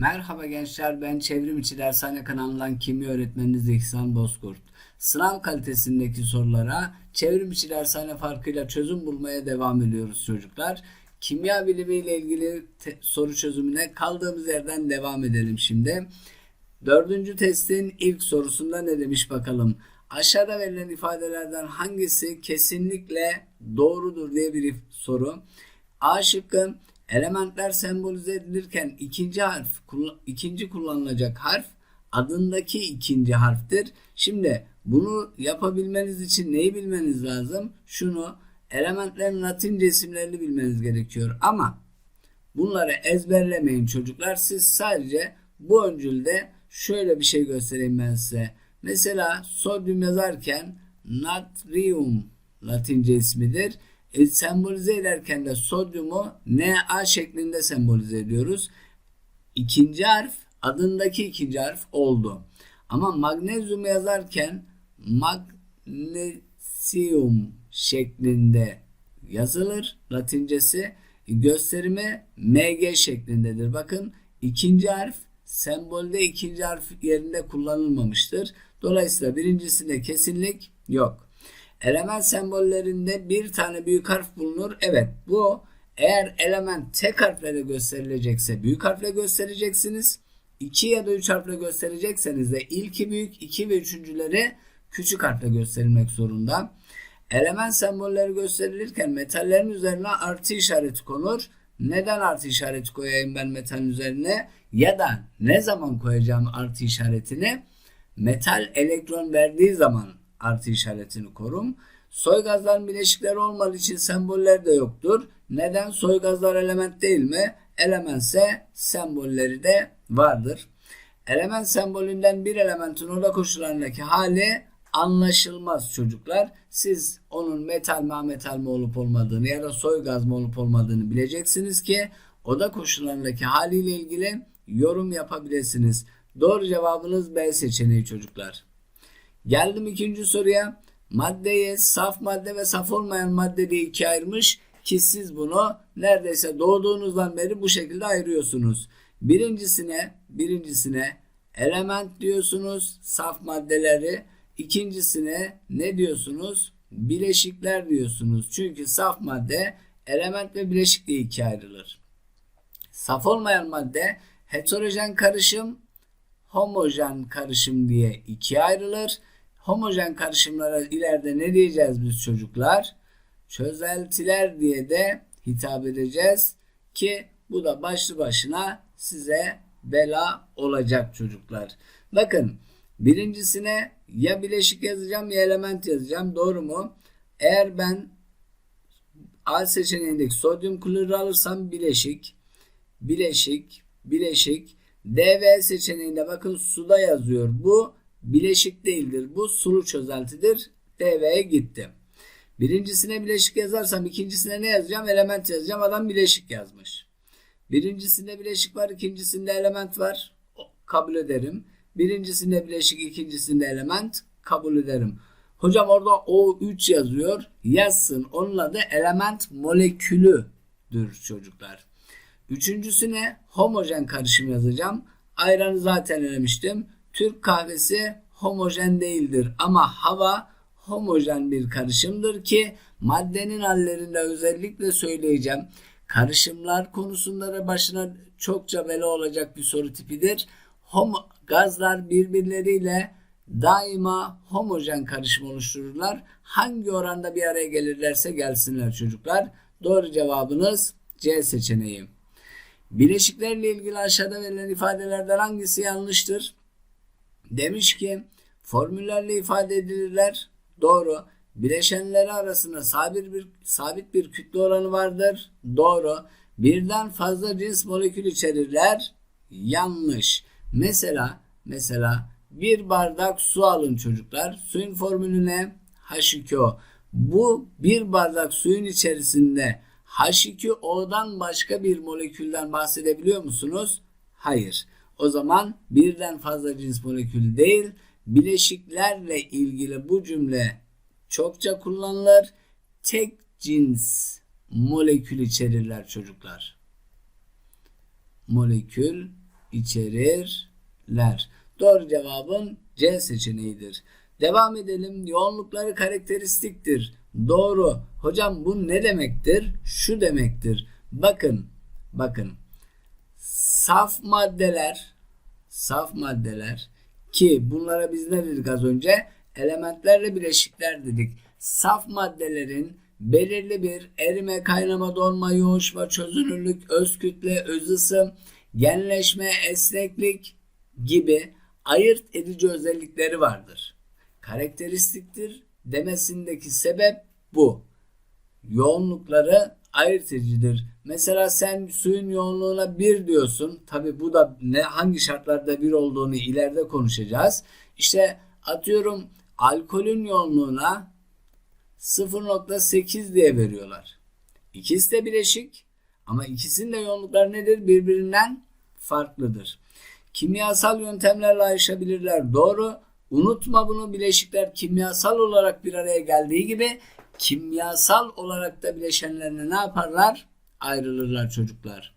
Merhaba gençler ben Çevrim İçi Dershane kanalından kimya öğretmeniniz İhsan Bozkurt. Sınav kalitesindeki sorulara çevrim içi dershane farkıyla çözüm bulmaya devam ediyoruz çocuklar. Kimya bilimi ile ilgili soru çözümüne kaldığımız yerden devam edelim şimdi. Dördüncü testin ilk sorusunda ne demiş bakalım. Aşağıda verilen ifadelerden hangisi kesinlikle doğrudur diye bir soru. A şıkkı elementler sembolize edilirken ikinci harf ikinci kullanılacak harf adındaki ikinci harftir. Şimdi bunu yapabilmeniz için neyi bilmeniz lazım? Şunu elementlerin latince isimlerini bilmeniz gerekiyor. Ama bunları ezberlemeyin çocuklar. Siz sadece bu öncülde şöyle bir şey göstereyim ben size. Mesela sodyum yazarken natrium latince ismidir. E, sembolize ederken de sodyumu Na şeklinde sembolize ediyoruz. İkinci harf adındaki ikinci harf oldu. Ama magnezyum yazarken magnesium şeklinde yazılır. Latincesi gösterimi mg şeklindedir. Bakın ikinci harf sembolde ikinci harf yerinde kullanılmamıştır. Dolayısıyla birincisinde kesinlik yok. Element sembollerinde bir tane büyük harf bulunur. Evet bu eğer element tek harfle gösterilecekse büyük harfle göstereceksiniz. 2 ya da 3 harfle gösterecekseniz de ilki büyük, 2 ve üçüncüleri küçük harfle gösterilmek zorunda. Element sembolleri gösterilirken metallerin üzerine artı işareti konur. Neden artı işareti koyayım ben metalin üzerine? Ya da ne zaman koyacağım artı işaretini? Metal elektron verdiği zaman artı işaretini korum. Soy gazların bileşikleri olmadığı için semboller de yoktur. Neden? Soy gazlar element değil mi? Elementse sembolleri de vardır. Element sembolünden bir elementin oda koşullarındaki hali anlaşılmaz çocuklar. Siz onun metal mi metal mi olup olmadığını ya da soy gaz mı olup olmadığını bileceksiniz ki oda koşullarındaki haliyle ilgili yorum yapabilirsiniz. Doğru cevabınız B seçeneği çocuklar. Geldim ikinci soruya. Maddeyi saf madde ve saf olmayan madde diye ikiye ayırmış ki siz bunu neredeyse doğduğunuzdan beri bu şekilde ayırıyorsunuz. Birincisine, birincisine element diyorsunuz, saf maddeleri. İkincisine ne diyorsunuz? Bileşikler diyorsunuz. Çünkü saf madde element ve bileşik diye ikiye ayrılır. Saf olmayan madde heterojen karışım, homojen karışım diye ikiye ayrılır. Homojen karışımlara ileride ne diyeceğiz biz çocuklar? Çözeltiler diye de hitap edeceğiz ki bu da başlı başına size bela olacak çocuklar. Bakın birincisine ya bileşik yazacağım ya element yazacağım. Doğru mu? Eğer ben A seçeneğindeki sodyum klorür alırsam bileşik, bileşik, bileşik. DV seçeneğinde bakın suda yazıyor. Bu bileşik değildir. Bu sulu çözeltidir. DV'ye gitti. Birincisine bileşik yazarsam ikincisine ne yazacağım? Element yazacağım. Adam bileşik yazmış. Birincisinde bileşik var, ikincisinde element var. Kabul ederim. Birincisinde bileşik, ikincisinde element kabul ederim. Hocam orada O3 yazıyor. Yazsın. Onun adı element molekülüdür çocuklar. Üçüncüsüne homojen karışım yazacağım. Ayranı zaten elemiştim. Türk kahvesi homojen değildir ama hava homojen bir karışımdır ki maddenin hallerinde özellikle söyleyeceğim. Karışımlar konusunda da başına çokça bela olacak bir soru tipidir. Homo, gazlar birbirleriyle daima homojen karışım oluştururlar. Hangi oranda bir araya gelirlerse gelsinler çocuklar. Doğru cevabınız C seçeneği. Bileşiklerle ilgili aşağıda verilen ifadelerden hangisi yanlıştır? Demiş ki formüllerle ifade edilirler. Doğru. Bileşenleri arasında sabit bir sabit bir kütle oranı vardır. Doğru. Birden fazla cins molekül içerirler. Yanlış. Mesela mesela bir bardak su alın çocuklar. Suyun formülü ne? H2O. Bu bir bardak suyun içerisinde H2O'dan başka bir molekülden bahsedebiliyor musunuz? Hayır. O zaman birden fazla cins molekül değil, bileşiklerle ilgili bu cümle çokça kullanılır. Tek cins molekül içerirler çocuklar. Molekül içerirler. Doğru cevabın C seçeneğidir. Devam edelim. Yoğunlukları karakteristiktir. Doğru. Hocam bu ne demektir? Şu demektir. Bakın, bakın. Saf maddeler, saf maddeler ki bunlara biz ne dedik az önce? Elementlerle bileşikler dedik. Saf maddelerin belirli bir erime, kaynama, donma, yoğuşma, çözünürlük, öz kütle, öz ısı, genleşme, esneklik gibi ayırt edici özellikleri vardır. Karakteristiktir demesindeki sebep bu. Yoğunlukları ayırt. Mesela sen suyun yoğunluğuna 1 diyorsun. Tabi bu da ne hangi şartlarda 1 olduğunu ileride konuşacağız. İşte atıyorum alkolün yoğunluğuna 0.8 diye veriyorlar. İkisi de bileşik ama ikisinin de yoğunlukları nedir? Birbirinden farklıdır. Kimyasal yöntemlerle ayrışabilirler. Doğru. Unutma bunu bileşikler kimyasal olarak bir araya geldiği gibi kimyasal olarak da bileşenlerine ne yaparlar? Ayrılırlar çocuklar.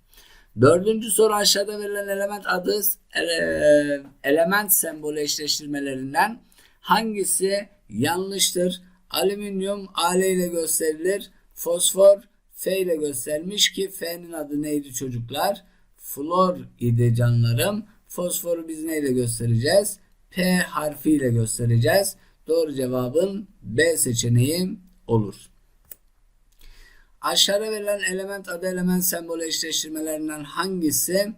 Dördüncü soru aşağıda verilen element adı ele- element sembolü eşleştirmelerinden hangisi yanlıştır? Alüminyum A ile gösterilir. Fosfor F ile göstermiş ki F'nin adı neydi çocuklar? Flor idi canlarım. Fosforu biz neyle göstereceğiz? P harfiyle göstereceğiz. Doğru cevabın B seçeneği olur. Aşağıda verilen element adı element sembolü eşleştirmelerinden hangisi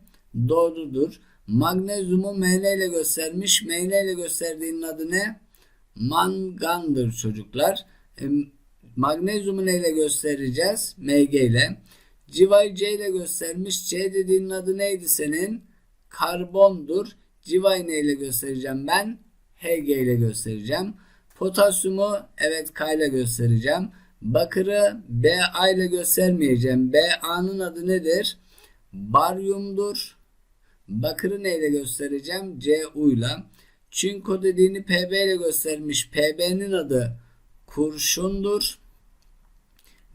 doğrudur? Magnezyumu Mn ile göstermiş. Mn ile gösterdiğinin adı ne? Mangandır çocuklar. E, magnezyumu neyle göstereceğiz? Mg ile. Civayı C ile göstermiş. C dediğinin adı neydi senin? Karbondur. Civayı neyle göstereceğim ben? Hg ile göstereceğim. Potasyumu evet K ile göstereceğim. Bakırı Ba ile göstermeyeceğim. Ba'nın adı nedir? Baryumdur. Bakırı neyle göstereceğim? Cu ile. Çinko dediğini Pb ile göstermiş. Pb'nin adı kurşundur.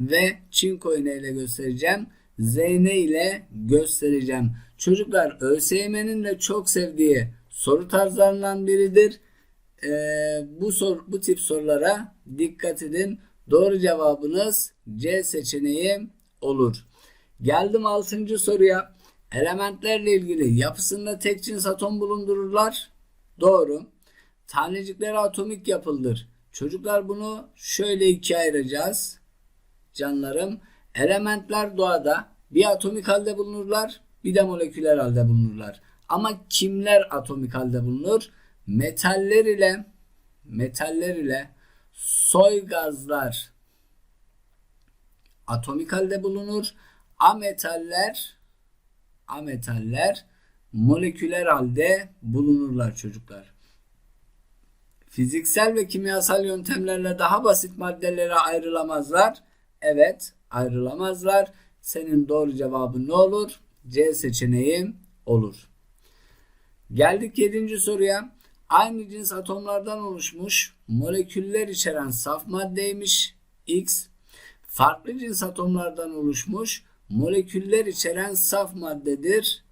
Ve çinkoyu neyle göstereceğim? Zeyne ile göstereceğim. Çocuklar ÖSYM'nin de çok sevdiği soru tarzlarından biridir. Ee, bu sor, bu tip sorulara dikkat edin. Doğru cevabınız C seçeneği olur. Geldim 6. soruya. Elementlerle ilgili yapısında tek cins atom bulundururlar. Doğru. Tanecikleri atomik yapıldır. Çocuklar bunu şöyle ikiye ayıracağız. Canlarım. Elementler doğada bir atomik halde bulunurlar, bir de moleküler halde bulunurlar. Ama kimler atomik halde bulunur? Metaller ile metaller ile soy gazlar atomik halde bulunur. Ametaller ametaller moleküler halde bulunurlar çocuklar. Fiziksel ve kimyasal yöntemlerle daha basit maddelere ayrılamazlar. Evet, ayrılamazlar. Senin doğru cevabın ne olur? C seçeneği olur. Geldik 7. soruya. Aynı cins atomlardan oluşmuş moleküller içeren saf maddeymiş X. Farklı cins atomlardan oluşmuş moleküller içeren saf maddedir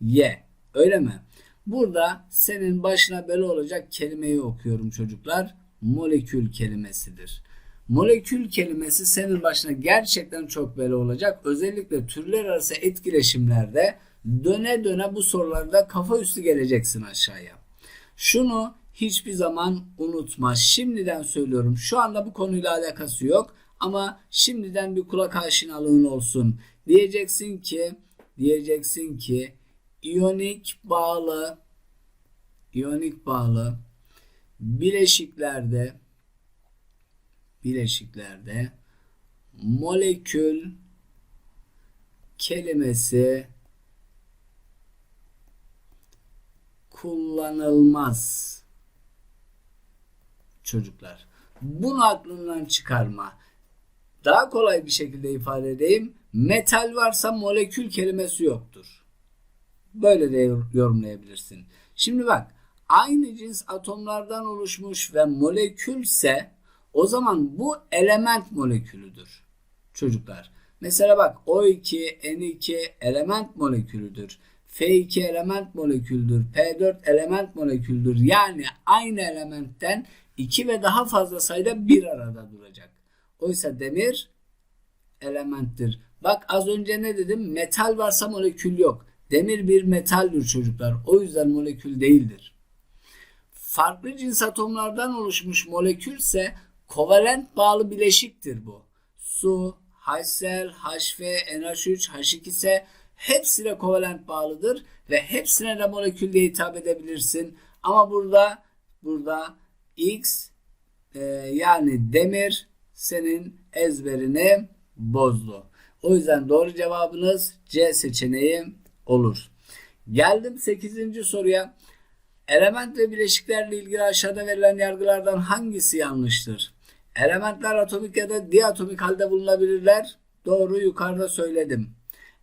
Y. Öyle mi? Burada senin başına bela olacak kelimeyi okuyorum çocuklar. Molekül kelimesidir. Molekül kelimesi senin başına gerçekten çok bela olacak. Özellikle türler arası etkileşimlerde döne döne bu sorularda kafa üstü geleceksin aşağıya. Şunu hiçbir zaman unutma. Şimdiden söylüyorum. Şu anda bu konuyla alakası yok ama şimdiden bir kulak aşinalığın olsun. Diyeceksin ki diyeceksin ki iyonik bağlı iyonik bağlı bileşiklerde bileşiklerde molekül kelimesi kullanılmaz çocuklar. Bunu aklından çıkarma. Daha kolay bir şekilde ifade edeyim. Metal varsa molekül kelimesi yoktur. Böyle de yorumlayabilirsin. Şimdi bak aynı cins atomlardan oluşmuş ve molekülse o zaman bu element molekülüdür. Çocuklar. Mesela bak O2, N2 element molekülüdür. F2 element moleküldür. P4 element moleküldür. Yani aynı elementten iki ve daha fazla sayıda bir arada duracak. Oysa demir elementtir. Bak az önce ne dedim? Metal varsa molekül yok. Demir bir metaldir çocuklar. O yüzden molekül değildir. Farklı cins atomlardan oluşmuş molekülse kovalent bağlı bileşiktir bu. Su, HCl, HF, NH3, H2 ise hepsine kovalent bağlıdır ve hepsine de molekül diye hitap edebilirsin. Ama burada burada X e, yani demir senin ezberini bozdu. O yüzden doğru cevabınız C seçeneği olur. Geldim 8. soruya. Element ve bileşiklerle ilgili aşağıda verilen yargılardan hangisi yanlıştır? Elementler atomik ya da diatomik halde bulunabilirler. Doğru yukarıda söyledim.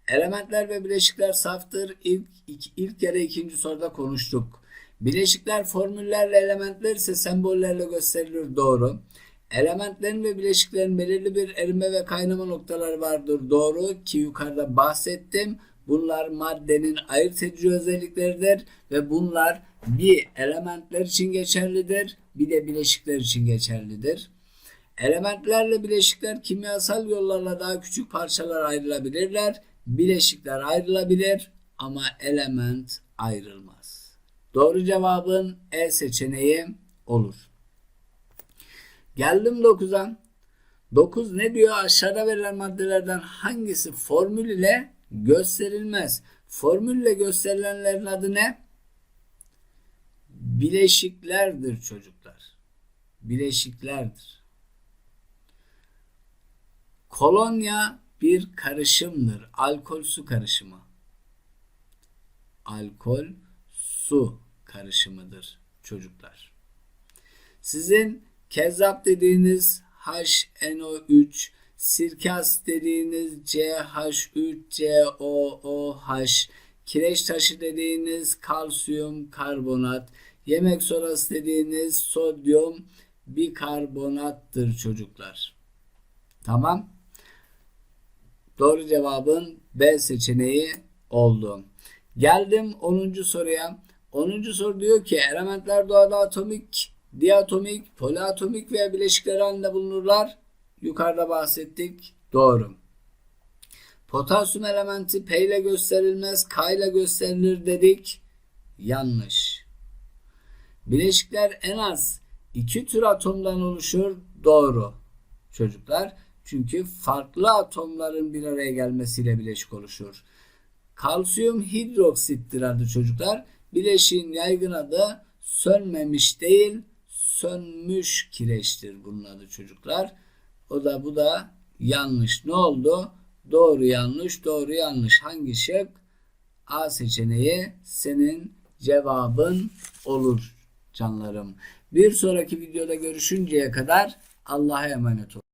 Elementler ve bileşikler saftır. İlk, ilk, ilk kere ikinci soruda konuştuk. Bileşikler formüllerle elementler ise sembollerle gösterilir. Doğru. Elementlerin ve bileşiklerin belirli bir erime ve kaynama noktaları vardır. Doğru ki yukarıda bahsettim. Bunlar maddenin ayırt edici özellikleridir ve bunlar bir elementler için geçerlidir, bir de bileşikler için geçerlidir. Elementlerle bileşikler kimyasal yollarla daha küçük parçalar ayrılabilirler. Bileşikler ayrılabilir ama element ayrılmaz. Doğru cevabın E seçeneği olur. Geldim 9'a. 9 ne diyor? Aşağıda verilen maddelerden hangisi formül ile gösterilmez? Formül ile gösterilenlerin adı ne? Bileşiklerdir çocuklar. Bileşiklerdir. Kolonya bir karışımdır. Alkol su karışımı. Alkol su karışımıdır çocuklar. Sizin kezzap dediğiniz HNO3, sirkas dediğiniz CH3COOH, kireç taşı dediğiniz kalsiyum karbonat, yemek sodası dediğiniz sodyum bikarbonattır çocuklar. Tamam. Doğru cevabın B seçeneği oldu. Geldim 10. soruya. 10. soru diyor ki elementler doğada atomik, diatomik, poliatomik veya bileşikler halinde bulunurlar. Yukarıda bahsettik. Doğru. Potasyum elementi P ile gösterilmez, K ile gösterilir dedik. Yanlış. Bileşikler en az iki tür atomdan oluşur. Doğru. Çocuklar. Çünkü farklı atomların bir araya gelmesiyle bileşik oluşur. Kalsiyum hidroksittir adı çocuklar. Bileşiğin yaygın adı sönmemiş değil, sönmüş kireçtir bunun adı çocuklar. O da bu da yanlış. Ne oldu? Doğru yanlış, doğru yanlış. Hangi şık? A seçeneği senin cevabın olur canlarım. Bir sonraki videoda görüşünceye kadar Allah'a emanet olun.